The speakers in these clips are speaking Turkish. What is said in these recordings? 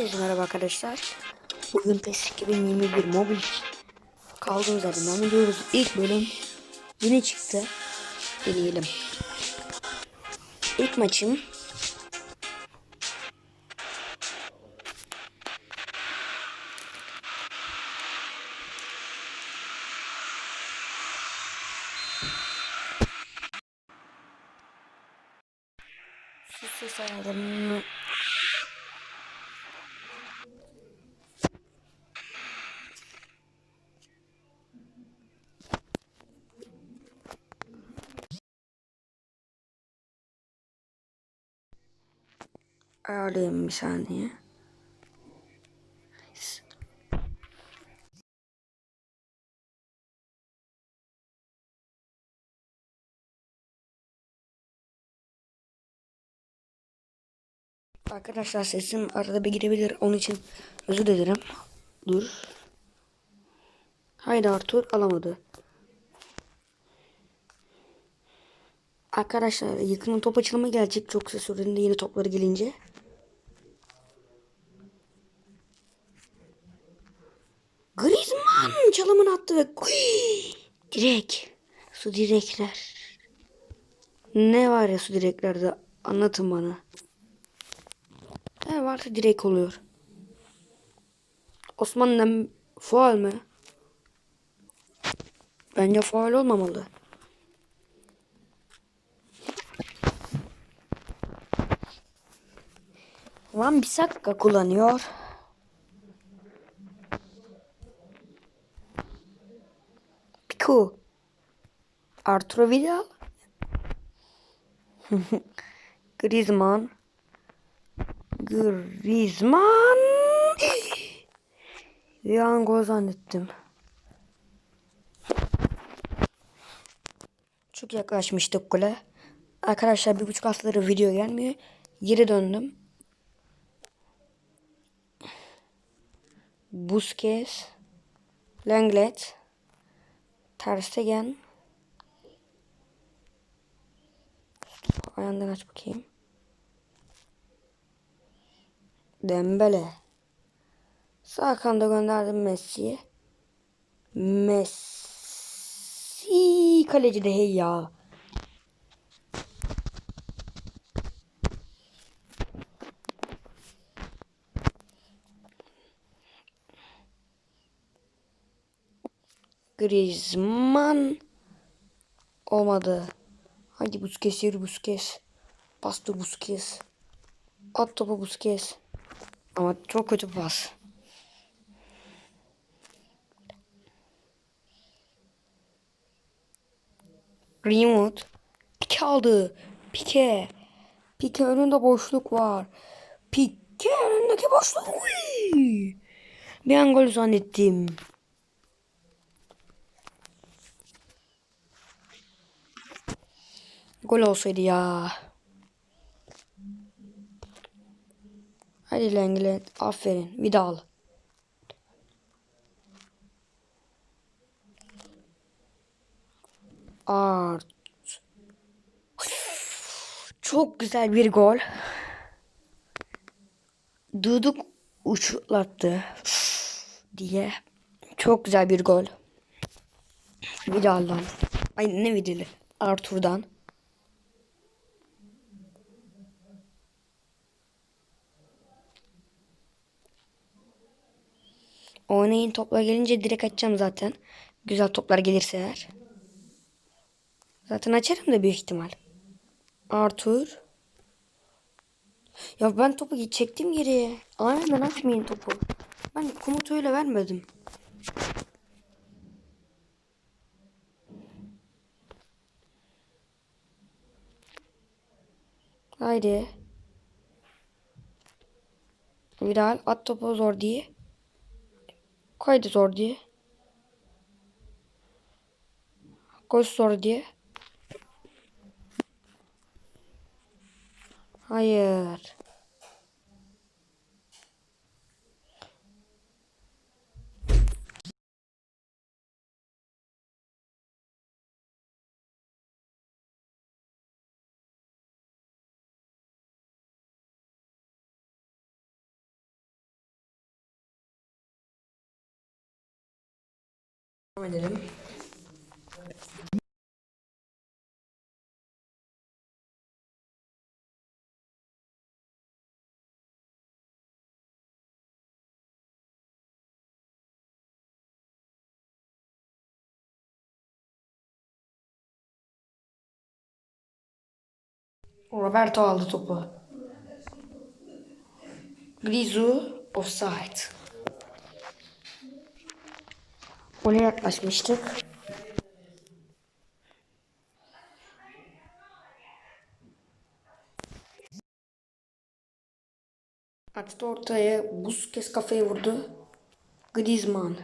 Hepinize merhaba arkadaşlar. Bugün PES 2021 mobil kaldığımız yerden devam ediyoruz. İlk bölüm yine çıktı. Deneyelim. İlk maçım şu ses ayarlarını ayarlayayım bir saniye. Arkadaşlar sesim arada bir girebilir. Onun için özür dilerim. Dur. Haydi Artur alamadı. Arkadaşlar yakının top açılımı gelecek. Çok kısa sürede yeni topları gelince. Griezmann çalımını attı ve Uy! Direkt. Su direkler. Ne var ya su direklerde anlatın bana. Ne varsa direkt oluyor. Osman'dan faal mi? Bence faal olmamalı. Van Bissaka kullanıyor. Piku. Arturo Vidal. Griezmann. Griezmann. Bir gol zannettim. Çok yaklaşmıştık gole. Arkadaşlar bir buçuk haftadır video gelmiyor. Geri döndüm. Busquets. Lenglet. Ter Stegen. Ayağından aç bakayım. Dembele. Sağ kanda gönderdim Messi'ye. Messi kaleci de hey ya. Griezmann olmadı. Hadi Busquets yürü Busquets. Bastır Busquets. At topu Busquets. Ama çok kötü pas. Greenwood. Pike aldı. Pike. Pike önünde boşluk var. Pike önündeki boşluk. Uy! Bir an gol zannettim. Gol olsaydı ya. Hadi Lenglet. Aferin. Vidal. Art. Çok güzel bir gol. Duduk uçlattı diye. Çok güzel bir gol. Vidal'dan. Ay ne Vidal'i? Arthur'dan. Oynayın toplar gelince direkt açacağım zaten. Güzel toplar gelirse eğer. Zaten açarım da büyük ihtimal. Arthur. Ya ben topu çektim geriye. Aynen açmayın topu. Ben komutu öyle vermedim. Haydi. Vidal at topu zor diye. Kaydı zor diye. Koş zor diye. Hayır. Devam edelim. Roberto aldı topu. Grizu offside. Gole yaklaşmıştık. Açtı ortaya. Busquets kafayı vurdu. Griezmann.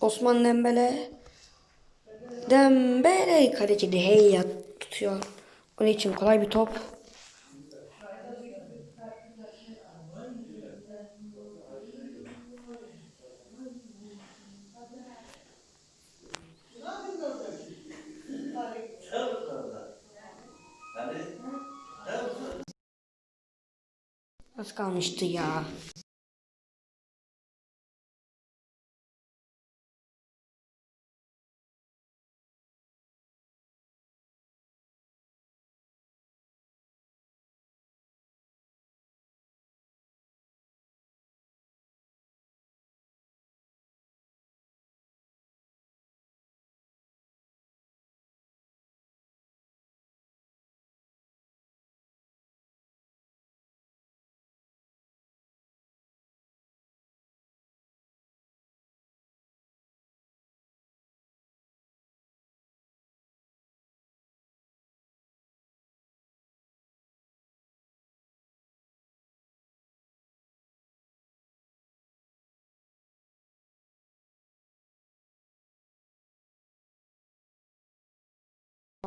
Osman Dembele. Dembele kaleci de Gea tutuyor. Onun için kolay bir top. Az kalmıştı ya.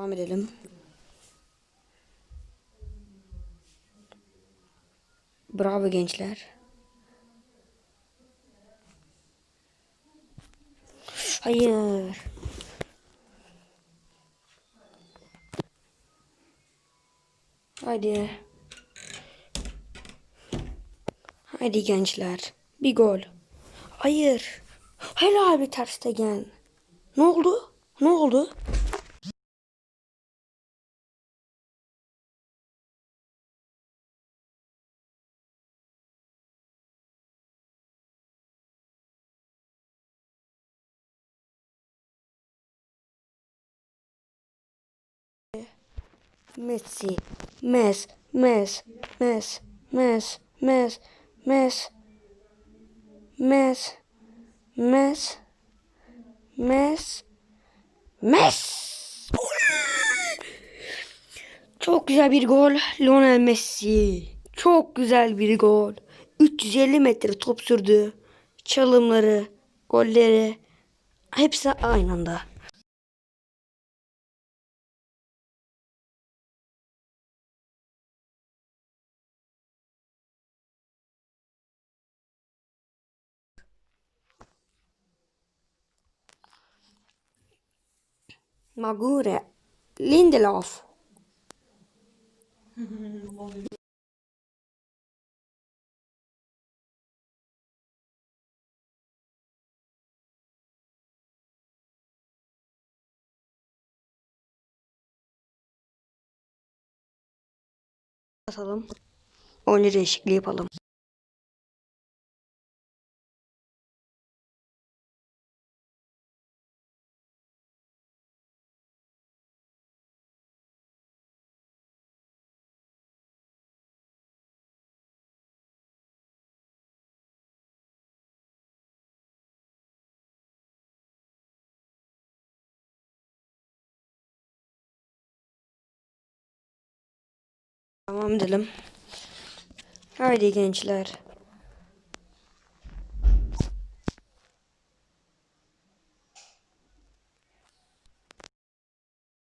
Devam edelim. Bravo gençler. Hayır. Hadi. Hadi gençler. Bir gol. Hayır. Helal bir ters tegen. Ne oldu? Ne oldu? Messi, Mes, Mes, Mes, Mes, Mes, Mes, Mes, Mes, Mes, Mes. Çok güzel bir gol. Lionel Messi. Çok güzel bir gol. 350 metre top sürdü. Çalımları, golleri hepsi aynı anda. Magure. Lindelof. Atalım. Oyuncu değişikliği yapalım. Devam edelim. Haydi gençler.